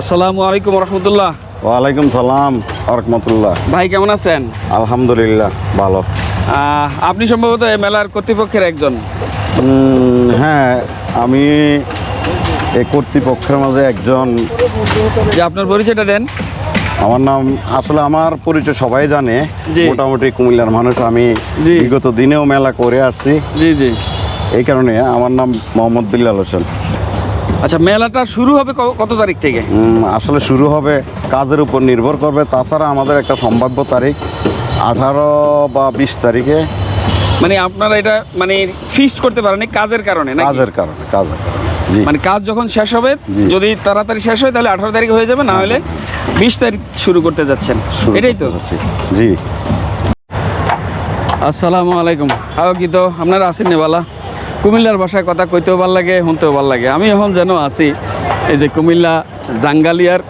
আসসালামু আলাইকুম রহমতুল্লাহ। ওয়ালাইকুম সালাম রহমতুল্লাহ ভাই কেমন আছেন? আলহামদুলিল্লাহ ভালো। আপনি সম্ভবত এই মেলার কর্তৃপক্ষের একজন? হ্যাঁ আমি এই কর্তৃপক্ষের মাঝে একজন। যে আপনার পরিচয়টা দেন। আমার নাম আসলে আমার পরিচয় সবাই জানে। মোটামুটি কুমিল্লার মানুষ আমি। বিগত দিনেও মেলা করে আসছি। জি জি। এই কারণে আমার নাম মোহাম্মদ বিল্লাল হোসেন। আচ্ছা মেলাটা শুরু হবে কত তারিখ থেকে? আসলে শুরু হবে কাজের উপর নির্ভর করবে। তাছাড়া আমাদের একটা সম্ভাব্য তারিখ আঠারো বা বিশ তারিখে। মানে আপনারা এটা মানে ফিক্সড করতে পারেন কাজের কারণে নাকি? কাজের কারণে কাজের কারণে। মানে কাজ যখন শেষ হবে যদি তাড়াতাড়ি শেষ হয় তাহলে আঠারো তারিখ হয়ে যাবে না হলে বিশ তারিখ শুরু করতে যাচ্ছেন। এটাই তো? জি। আসসালামু আলাইকুম। হাও কি তো? আপনারা আছেন নেবালা? কুমিল্লার ভাষায় কথা কইতেও ভালো লাগে, শুনতেও ভালো লাগে। আমি এখন যেন আছি, এই যে কুমিল্লা জাঙ্গালিয়ার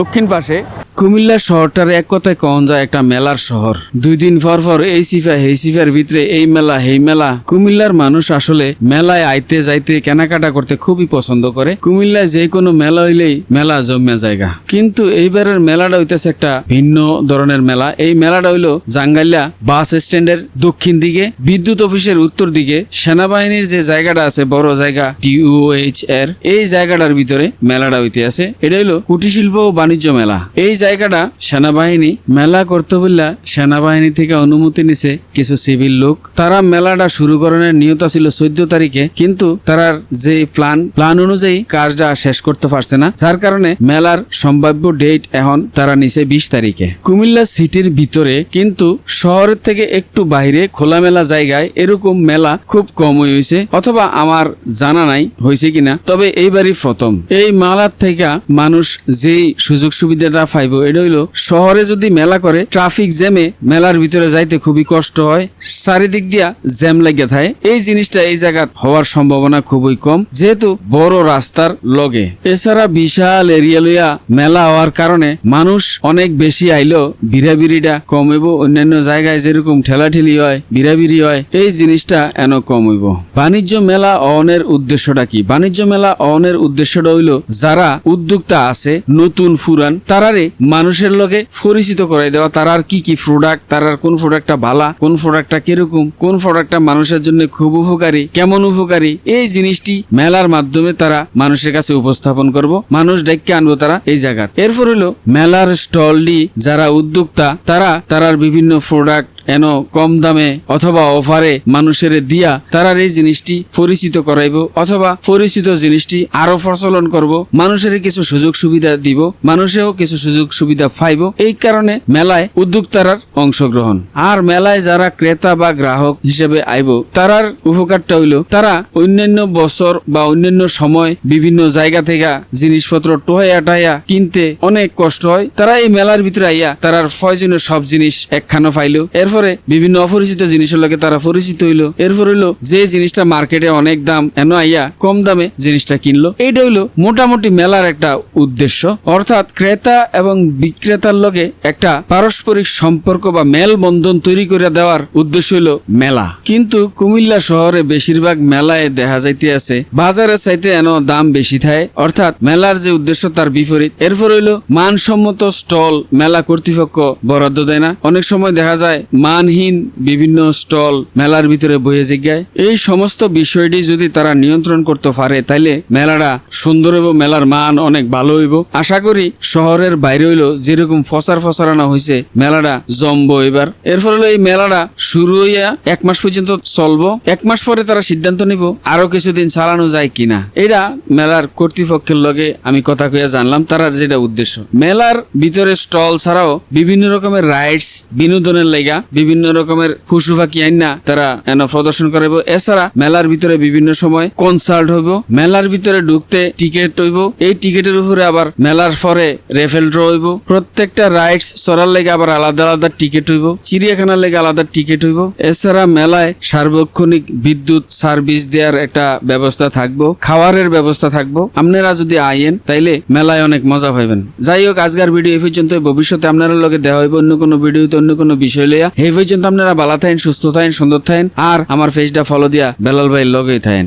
দক্ষিণ পাশে কুমিল্লা শহরটার এক কথায় কন যায় একটা মেলার শহর। দুই দিন পর পর এই সিফা এই সিফার ভিতরে এই মেলা এই মেলা। কুমিল্লার মানুষ আসলে মেলায় আইতে যাইতে কেনাকাটা করতে খুবই পছন্দ করে। কুমিল্লায় যে কোনো মেলা হইলেই মেলা জমে জায়গা। কিন্তু এইবারের মেলাটা হইতেছে একটা ভিন্ন ধরনের মেলা। এই মেলাটা হইল জাঙ্গালিয়া বাস স্ট্যান্ডের দক্ষিণ দিকে, বিদ্যুৎ অফিসের উত্তর দিকে, সেনাবাহিনীর যে জায়গাটা আছে, বড় জায়গা টিউএইচ এর, এই জায়গাটার ভিতরে মেলাটা হইতে আছে এটা হইল কুটির শিল্প ও বাণিজ্য মেলা। এই জায়গাটা সেনাবাহিনী মেলা করতে বললা সেনাবাহিনী থেকে অনুমতি নিছে কিছু সিভিল লোক। তারা মেলাটা শুরু করানোর নিয়ত ছিল চোদ্দ তারিখে, কিন্তু তারার যে প্ল্যান প্ল্যান অনুযায়ী কাজটা শেষ করতে পারছে না। যার কারণে মেলার সম্ভাব্য ডেট এখন তারা নিছে বিশ তারিখে। কুমিল্লা সিটির ভিতরে কিন্তু শহরের থেকে একটু বাইরে খোলামেলা জায়গায় এরকম মেলা খুব কম হয়েছে, অথবা আমার জানা নাই হয়েছে কিনা, তবে এইবারই প্রথম। এই মেলার থেকে মানুষ যেই সুযোগ সুবিধাটা পাইব এটা হইল, শহরে যদি মেলা করে ট্রাফিক জ্যামে মেলার ভিতরে যাইতে খুবই কষ্ট হয়। চারিদিক দিয়া জ্যাম লাগিয়ে থাকে। এই জিনিসটা এই জায়গাত হওয়ার সম্ভাবনা খুবই কম, যেহেতু বড় রাস্তার লগে। এছাড়া বিশাল এরিয়া লইয়া মেলা হওয়ার কারণে মানুষ অনেক বেশি আইলো ভিড়াভিড়িটা কম হইব। অন্যান্য জায়গায় যেরকম ঠেলাঠেলি হয়, ভিড়াভিড়ি হয়, এই জিনিসটা এন কম হইব। বাণিজ্য মেলা অনের উদ্দেশ্যটা কি? বাণিজ্য মেলা অনের উদ্দেশ্যটা হইল, যারা উদ্যোক্তা আছে, নতুন ফুরান, তারারে মানুষের লোকে পরিচিত করাই দেওয়া, তার আর কি কি প্রোডাক্ট তার আর কোন প্রোডাক্টটা ভালা, কোন প্রোডাক্টটা কীরকম, কোন প্রোডাক্টটা মানুষের জন্য খুব উপকারী, কেমন উপকারী, এই জিনিসটি মেলার মাধ্যমে তারা মানুষের কাছে উপস্থাপন করব। মানুষ ডেকে আনব তারা এই জায়গার। এরপর হলো, মেলার স্টলটি যারা উদ্যোক্তা, তারা তারার বিভিন্ন প্রোডাক্ট এন কম দামে অথবা অফারে মানুষের দিয়া তারার এই জিনিসটি পরিচিত করাইব অথবা পরিচিত জিনিসটি আরও প্রচলন করব। মানুষের কিছু সুযোগ সুবিধা দিব, মানুষেও কিছু সুযোগ সুবিধা পাইব। এই কারণে মেলায় উদ্যোক্তারার অংশগ্রহণ। আর মেলায় যারা ক্রেতা বা গ্রাহক হিসেবে আইব, তারার উপকারটা হইল তারা অন্যান্য বছর বা অন্যান্য সময় বিভিন্ন জায়গা থেকে জিনিসপত্র টোহাইয়া টাইয়া কিনতে অনেক কষ্ট হয়। তারা এই মেলার ভিতরে আইয়া তারার প্রয়োজনীয় সব জিনিস একখানো পাইলো। এরপরে বিভিন্ন অপরিচিত জিনিসের লগে তারা পরিচিত হইল। এরপর হইল, যে জিনিসটা মার্কেটে অনেক দাম, এন আইয়া কম দামে জিনিসটা কিনলো। এইটা হইল মোটামুটি মেলার একটা উদ্দেশ্য। অর্থাৎ ক্রেতা এবং বিক্রেতার লগে একটা পারস্পরিক সম্পর্ক বা মেলবন্ধন তৈরি করে দেওয়ার উদ্দেশ্য হইল মেলা। কিন্তু কুমিল্লা শহরে বেশিরভাগ মেলায় দেখা যাইতে আছে, বাজারের চাইতে এন দাম বেশি থাকে। অর্থাৎ মেলার যে উদ্দেশ্য তার বিপরীত। এরপর হইল, মানসম্মত স্টল মেলা কর্তৃপক্ষ বরাদ্দ দেয় না। অনেক সময় দেখা যায় মানহীন বিভিন্ন স্টল মেলার ভিতরে বয়ে জিজ্ঞায়, এই সমস্ত বিষয়টি যদি তারা নিয়ন্ত্রণ করতে পারে, তাইলে মেলাটা সুন্দর হইব, মেলার মান অনেক ভালো হইব। আশা করি শহরের বাইরে হইল যেরকম ফসার ফসারানো হয়েছে মেলাটা জমবো এবার। এর ফলে এই মেলাটা শুরু হইয়া এক মাস পর্যন্ত চলবো। এক মাস পরে তারা সিদ্ধান্ত নিব আরও কিছুদিন চালানো যায় কিনা। এটা মেলার কর্তৃপক্ষের লগে আমি কথা কইয়া জানলাম, তারার যেটা উদ্দেশ্য। মেলার ভিতরে স্টল ছাড়াও বিভিন্ন রকমের রাইডস বিনোদনের লেগা বিভিন্ন রকমের পশু পাখি আইনা তারা এন প্রদর্শন করাইব এছাড়া মেলার ভিতরে বিভিন্ন সময় কনসার্ট হইব। মেলার ভিতরে ঢুকতে টিকিট হইব। এই টিকিটের উপরে আবার মেলার পরে রেফেল ড্র হইব। প্রত্যেকটা রাইডস চড়ার লেগে আবার আলাদা আলাদা টিকিট হইব। চিড়িয়াখানার লেগে আলাদা টিকিট হইব। এছাড়া মেলায় সার্বক্ষণিক বিদ্যুৎ সার্ভিস দেওয়ার একটা ব্যবস্থা থাকব। খাওয়ারের ব্যবস্থা থাকব। আপনারা যদি আইয়েন, তাইলে মেলায় অনেক মজা পাইবেন। যাই হোক, আজকের ভিডিও এই পর্যন্ত ভবিষ্যতে আপনারা লগে দেওয়া হইব অন্য কোনো ভিডিওতে, অন্য কোনো বিষয় লইয়া। এই পর্যন্ত আপনারা ভালো থাকেন, সুস্থ থাকেন, সুন্দর থাকেন। আর আমার ফেসটা ফলো দিয়া বেলাল ভাই লগেই থাকেন।